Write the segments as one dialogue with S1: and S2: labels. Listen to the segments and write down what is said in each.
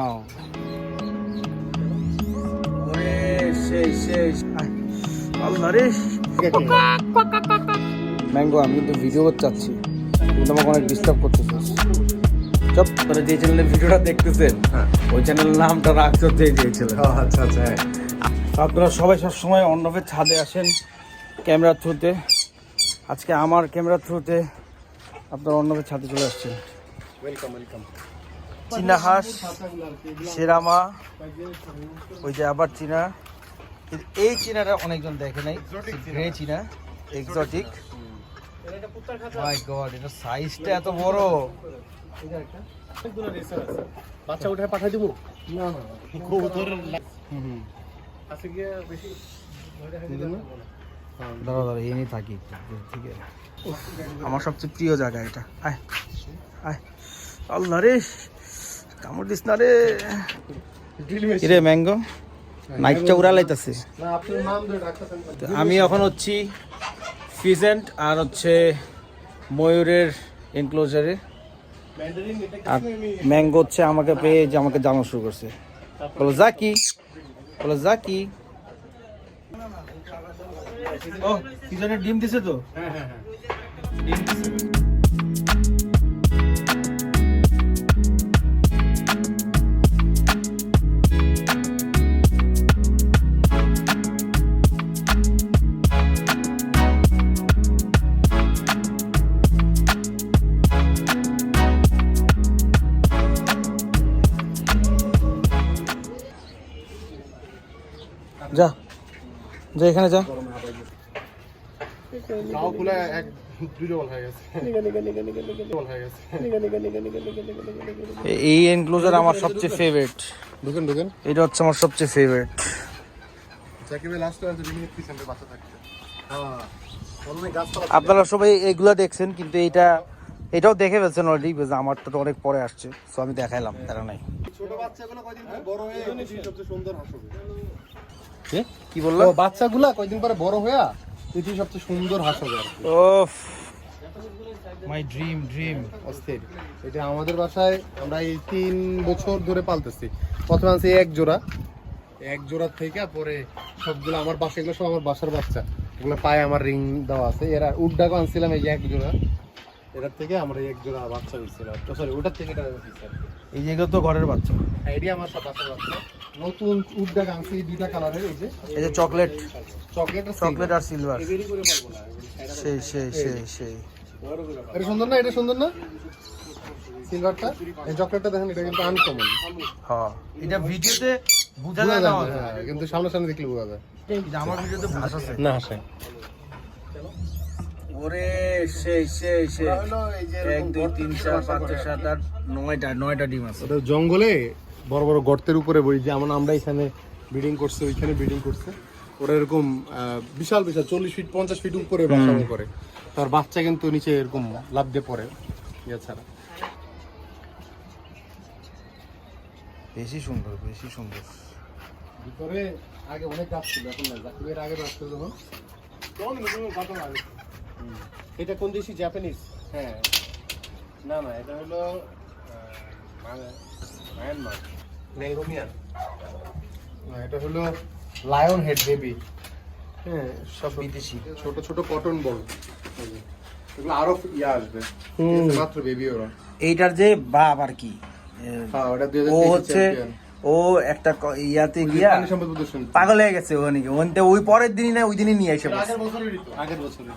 S1: Mango আমি কিন্তু video করতে চাচ্ছি কিন্তু আমাকে অনেক ডিস্টার্ব করতেছে চপ মানে যে চ্যানেলে ভিডিওটা দেখতেছেন হ্যাঁ। ওই চ্যানেলের নামটা রাখতে যে চ্যানেল আচ্ছা আচ্ছা হ্যাঁ। আপনারা সবাই সবসময় অন্নভের ছাদে আসেন ক্যামেরার থ্রুতে আজকে আমার ক্যামেরার থ্রুতে আপনারা অন্নভের ছাদে চলে আসছেন ওয়েলকাম ওয়েলকাম চীনা হাঁস সেরামা ওই যে আবার চীনা এই চীনাটা অনেকজন দেখে নাই গ্রে চীনা এক্সটিক মাই গড এটা সাইজটা এত বড়
S2: বাচ্চা উঠে পাঠিয়ে দিব
S1: না না হুম আছে হ্যাঁ, থাকি ঠিক আছে আমার সবচেয়ে প্রিয় জায়গা এটা আয় আয় আল্লাহ রে হ্যাঁ, আমি এখন হচ্ছি ফিজেন্ট আর হচ্ছে ময়ূরের এনক্লোজারে আর ম্যাঙ্গো হচ্ছে আমাকে পেয়ে যে আমাকে জানা শুরু করছে বলো জাকি বলো জাকি
S2: ও ফিজেন্টের ডিম দিছে তো হ্যাঁ হ্যাঁ, হ্যাঁ। ডিম দিছে
S1: যে এখানে যা এই এনক্লোজার আমার সবচেয়ে ফেভারিট ঢুকেন ঢুকেন এটা হচ্ছে আমার সবচেয়ে ফেভারিট হ্যাঁ, আপনারা সবাই এগুলা দেখছেন কিন্তু এটা এটাও দেখে ফেলছেন অলরেডি বিকজ আমারটা তো অনেক পরে আসছে সো আমি দেখাইলাম তারা নাই ছোট বাচ্চাগুলো কয়দিন বড় হয়ে সুন্দর হাসবে কি বললো
S2: বাচ্চাগুলা পরে বড় পৃথিবীর সবচেয়ে সুন্দর হাঁস হবে ওফ মাই ড্রিম ড্রিম অস্থির এটা আমাদের বাসায় আমরা এই তিন বছর ধরে পালতেছি প্রথমে আনছি এক জোড়া এক জোড়া থেকে পরে সবগুলো আমার বাসা এগুলো সব আমার বাসার বাচ্চা এগুলো পায়ে আমার রিং দেওয়া আছে এরা উড্ডা আনছিলাম এই এক জোড়া এটার থেকে আমার এক জোড়া বাচ্চা হয়েছিল তো সরি ওটার থেকে এটা হয়েছে
S1: এই যে তো ঘরের বাচ্চা
S2: আইডিয়া হ্যাঁ, আমার বাচ্চা নতুন উডটা গাংসি দুইটা কালারের এই যে
S1: এই যে চকলেট চকলেট চকলেট আর সিলভার সেই সেই সেই সেই
S2: এটা সুন্দর না এটা সুন্দর না সিলভারটা এই চকলেটটা দেখেন এটা কিন্তু আনকমন
S1: হ্যাঁ এটা ভিডিওতে
S2: বোঝা যায় না হ্যাঁ, কিন্তু সামনে সামনে দেখলে বোঝা যায়
S1: না আসে ওরে সেই সেই সেই এক দুই তিন চার পাঁচ ছয় সাত আট নয়টা নয়টা ডিম আছে
S2: ওটা জঙ্গলে বড় বড় গর্তের উপরে বই যেমন আমরা এখানে ব্রিডিং করছে ওইখানে ব্রিডিং করছে ওরা এরকম বিশাল বিশাল চল্লিশ ফিট পঞ্চাশ ফিট উপরে বাসা করে তার বাচ্চা কিন্তু নিচে এরকম লাভ দিয়ে পড়ে এছাড়া ইয়ে
S1: বেশি সুন্দর বেশি সুন্দর
S2: ভিতরে আগে অনেক গাছ ছিল এখন না এর আগে গাছ ছিল তখন অনেক গাছ এটা কোন দেশি জাপানিজ হ্যাঁ না না এটা হলো
S1: মায়ানমার মানে
S2: এটা হলো লায়ন হেড বেবি হ্যাঁ সব বিদেশি ছোট ছোট কটন বল এগুলো আরো ইয়ে আসবে মাত্র বেবি ওরা
S1: এইটার যে বাপ আর কি হ্যাঁ, ও হচ্ছে ও একটা ইয়াতে গিয়া পাগল হয়ে গেছে ওখানে ওই পরের দিনই না ওই দিনই নিয়ে এসে
S2: আগের বছরেরই আগের বছরের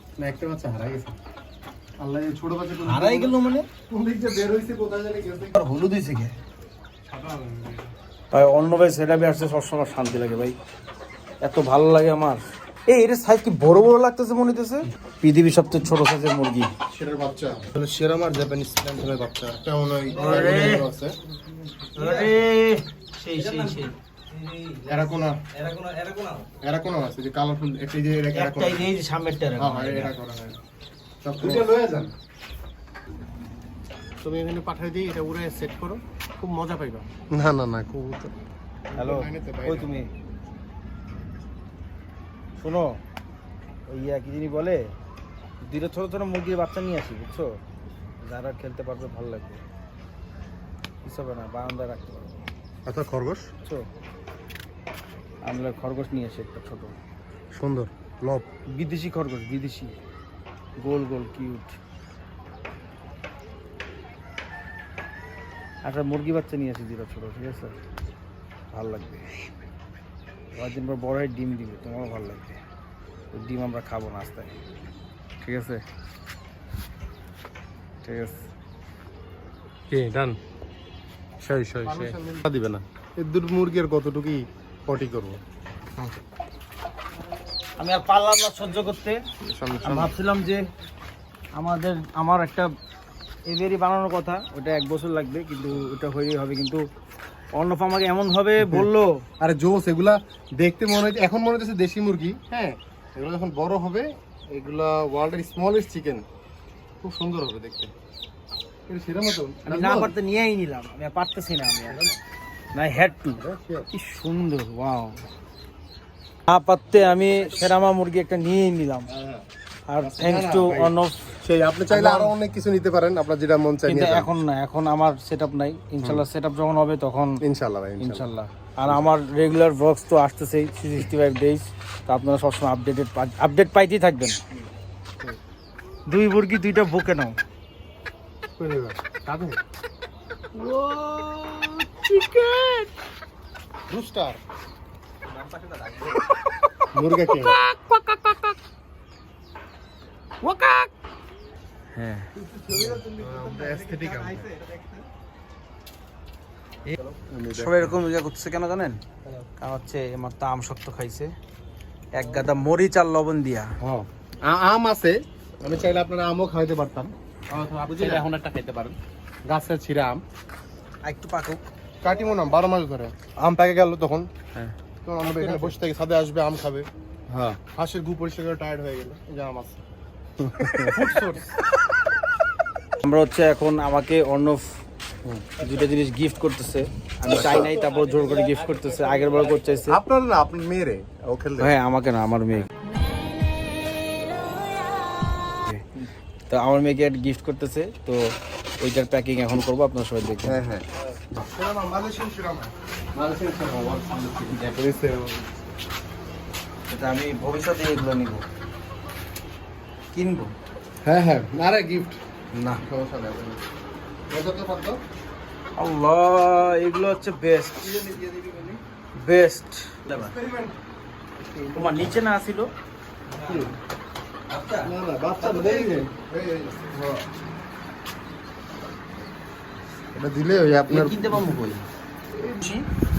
S2: মানে?
S1: সবসময় শান্তি লাগে ভাই এত ভালো লাগে আমার এই এটা সাইজ কি বড় বড় লাগতেছে মনে হইতেছে পৃথিবীর সবচেয়ে ছোট সাইজের মুরগি
S2: শেরের বাচ্চা তাহলে আর জাপানিজ বাচ্চা খুব মজা
S1: তুমি শোনো কি যিনি বলে দিলে ছোট ছোট মুরগির বাচ্চা নিয়ে আসি বুঝছো যারা খেলতে পারবে ভালো লাগবে কিছু হবে না বারান্দায় রাখতে পারবে আচ্ছা খরগোশ আমরা খরগোশ নিয়ে আসি একটা ছোট
S2: সুন্দর লব
S1: বিদেশি খরগোশ বিদেশি গোল গোল কিউট একটা মুরগি বাচ্চা নিয়ে আসি দুটা ছোট ঠিক আছে ভাল লাগবে কয়েকদিন পর বড় ডিম দিবে তোমারও ভালো লাগবে ডিম আমরা খাবো নাস্তায় ঠিক আছে ঠিক আছে
S2: কে ডান সরি সরি সেই দিবে না এ দুটো মুরগি আর কতটুকুই পটি করবো
S1: আমি আর পারলাম না সহ্য করতে ভাবছিলাম যে আমাদের আমার একটা এদেরই বানানোর কথা ওটা এক বছর লাগবে কিন্তু ওটা হয়ে হবে কিন্তু অর্ণব আমাকে এমনভাবে বললো
S2: আরে জোস এগুলা দেখতে মনে হয় এখন মনে হচ্ছে দেশি মুরগি হ্যাঁ এগুলো যখন বড় হবে এগুলা ওয়ার্ল্ডের স্মলেস্ট চিকেন খুব সুন্দর হবে দেখতে সেরকম
S1: আমি না পারতে নিয়েই নিলাম আমি পারতেছি না আমি টু সুন্দর ওয়াও আমি সেরামা মুরগি একটা নিয়েই নিলাম হ্যাঁ, হ্যাঁ। আর টু আচ্ছা, অন
S2: সেই আপনি চাইলে অনেক কিছু নিতে পারেন আপনার যেটা মন
S1: চাই এখন না এখন আমার নাই সেটআপ যখন হবে তখন ভাই আর আমার রেগুলার তো আসতেছেই সিক্সটি ফাইভ ডেজ আপনারা সবসময় আপডেট পাইতেই থাকবেন দুই মুরগি দুইটা বুকে নাও চিকেন রুস্টার মুরগা কে ওকাক হ্যাঁ সবাই এরকম ইয়ে করছে কেন জানেন কারণ হচ্ছে আমার তো আম শক্ত খাইছে এক গাদা মরিচ আর লবণ দিয়া হ্যাঁ।
S2: আম আছে আমি চাইলে আপনারা আমও খাইতে পারতাম
S1: এখন একটা খাইতে পারেন
S2: গাছের ছিঁড়া আম একটু পাকুক কাটিমো না বারো মাস ধরে আম পেকে গেল তখন হ্যাঁ তখন আমরা এখানে বসে থাকি সাদে আসবে আম খাবে হ্যাঁ হাঁসের গু পরিষ্কার করে টায়ার্ড হয়ে গেলো যে আম আছে
S1: আমরা হচ্ছে এখন আমাকে অন্য দুটো জিনিস গিফট করতেছে আমি চাই নাই তারপর জোর করে গিফট করতেছে আগের বার করতে
S2: আপনার না আপনার মেয়েরে
S1: ও খেলতে হ্যাঁ আমাকে না আমার মেয়ে তো আমার মেয়েকে গিফট করতেছে তো ওইটার প্যাকিং এখন করবো আপনার সবাই দেখবেন হ্যাঁ হ্যাঁ
S2: 시라마 말레이시안 시라마 মালয়েশিয়ান সিনেমা জাপানিজ
S1: সিনেমা এটা আমি ভবিষ্যতে এগুলো নিব কিনবো
S2: হ্যাঁ হ্যাঁ আরে গিফট না সমস্যা নেই
S1: কত কত আল্লাহ এগুলো হচ্ছে বেস্ট বেস্ট তোমার নিচে না আসিল না না বাচ্চা
S2: এটা দিলে ওই আপনার
S1: কিনতে পারবো কই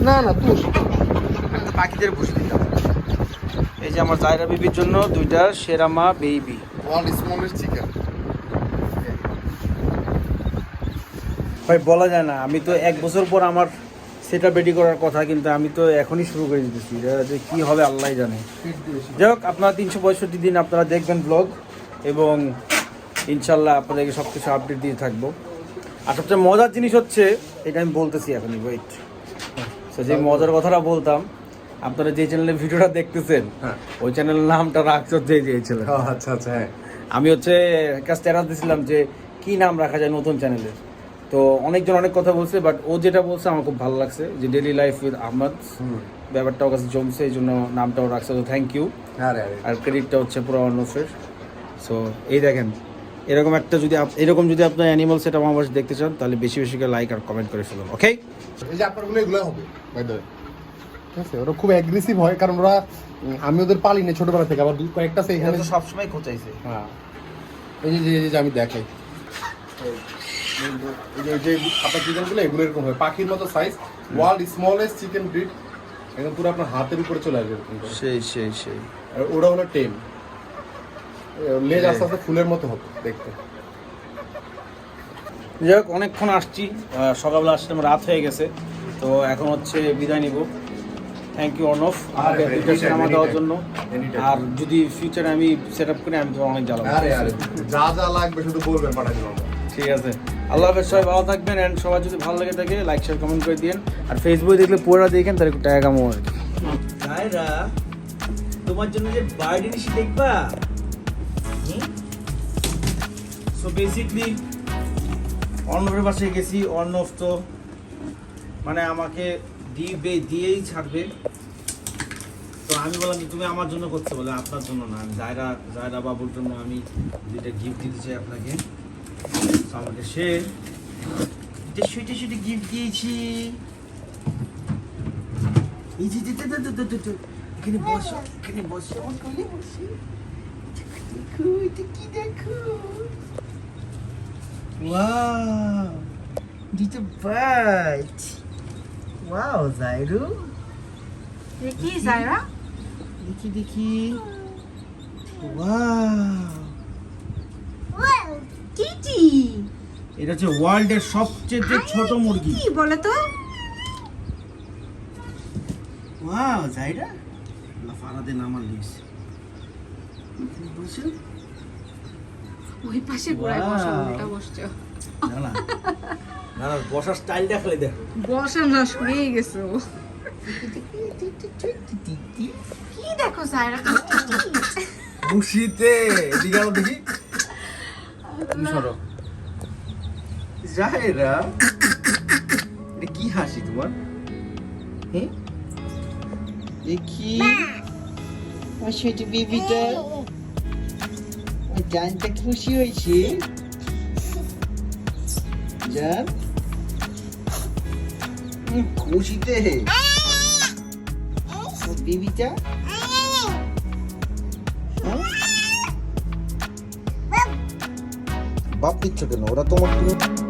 S1: না না তুষ পাখিদের বসে দিলাম এই যে আমার জায়রা বিবির জন্য দুইটা সেরামা বেবি অল স্মলের চিকেন ভাই বলা যায় না আমি তো এক বছর পর আমার সেটা রেডি করার কথা কিন্তু আমি তো এখনই শুরু করে দিতেছি যে কী হবে আল্লাহ জানে যাই হোক আপনারা তিনশো পঁয়ষট্টি দিন আপনারা দেখবেন ব্লগ এবং ইনশাল্লাহ আপনাদেরকে সব কিছু আপডেট দিয়ে থাকবো আর সবচেয়ে মজার জিনিস হচ্ছে এটা আমি বলতেছি এখনই ওয়েট সো যে মজার কথাটা বলতাম আপনারা যে চ্যানেলে ভিডিওটা দেখতেছেন হ্যাঁ। ওই চ্যানেলের নামটা রাখছো যে চ্যানেল আচ্ছা আচ্ছা হ্যাঁ আমি হচ্ছে একটা স্ট্যাটাস দিয়েছিলাম যে কি নাম রাখা যায় নতুন চ্যানেলে তো অনেকজন অনেক কথা বলছে বাট ও যেটা বলছে আমার খুব ভালো লাগছে যে ডেলি লাইফ উইথ আহমদ ব্যাপারটা ওর কাছে জমছে এই জন্য নামটাও রাখছে তো থ্যাংক ইউ আর ক্রেডিটটা হচ্ছে পুরো অন্য সো এই দেখেন এরকম একটা যদি এরকম যদি আপনার অ্যানিমাল সেট আমার দেখতে চান তাহলে বেশি বেশি করে লাইক আর কমেন্ট করে ফেলুন ওকে
S2: এই যে আপনারগুলো এগুলো হবে বাই দ্য ঠিক আছে ওরা খুব অ্যাগ্রেসিভ হয় কারণ ওরা আমি ওদের পালি না ছোটবেলা থেকে আবার কয়েকটা সেই
S1: এখানে সবসময় খোঁচাইছে হ্যাঁ
S2: এই যে এই যে আমি দেখাই এই যে যে আপনার চিকেনগুলো এগুলো এরকম হয় পাখির মতো size world smallest chicken breed এখন পুরো আপনার হাতের উপরে চলে আসবে
S1: সেই সেই সেই
S2: আর ওরা হলো টেন লেজ আস্তে আস্তে ফুলের মতো হতো দেখতে
S1: যাই হোক অনেকক্ষণ আসছি সকালবেলা আসলাম রাত হয়ে গেছে তো এখন হচ্ছে বিদায় নিব থ্যাংক ইউ অর্ণব আমাকে এডুকেশন আমার দেওয়ার জন্য আর যদি ফিউচারে আমি সেট আপ করি আমি তোমার অনেক জ্বালাবো
S2: যা যা লাগবে শুধু বলবেন
S1: ঠিক আছে আল্লাহ হাফেজ সবাই ভালো থাকবেন অ্যান্ড সবাই যদি ভালো লাগে থাকে লাইক শেয়ার কমেন্ট করে দিন আর ফেসবুকে দেখলে পুরোটা দেখেন তার একটু টাকা কামাবো আর তোমার জন্য যে বার্ড দেখবা সো বেসিকলি অর্ণবের পাশে গেছি অর্ণব তো মানে আমাকে দিবে দিয়েই ছাড়বে তো আমি বললাম যে তুমি আমার জন্য করতে বলে আপনার জন্য না আমি জায়রা জায়রা বাবুর জন্য আমি যেটা গিফট দিতে চাই আপনাকে তো আমাকে সে এটা গিফট দিয়েছি দেখো Wow. Little bird. Wow, Zairu.
S3: দেখি জায়রা
S1: দেখি দেখি কিটি এটা হচ্ছে ওয়ার্ল্ডের সবচেয়ে ছোট মুরগি কি বলে তো ওয়াও জায়রা লাফারাদের নাম আর লিখছে বুঝছো
S3: ওই পাশে গোড়ায় বসা উল্টা বসছো
S1: না বসার স্টাইল দেখলে দেখো
S3: বসা না শুয়ে গেছো কি দেখো সাইরা
S1: খুশিতে এদিকে আলো দেখি সরো জাহেরা এটা কি হাসি তোমার হ্যাঁ দেখি আমার ছোট জানতে খুশি হয়েছি জান খুশিতে বিবিটা বাপ দিচ্ছ কেন ওরা তোমার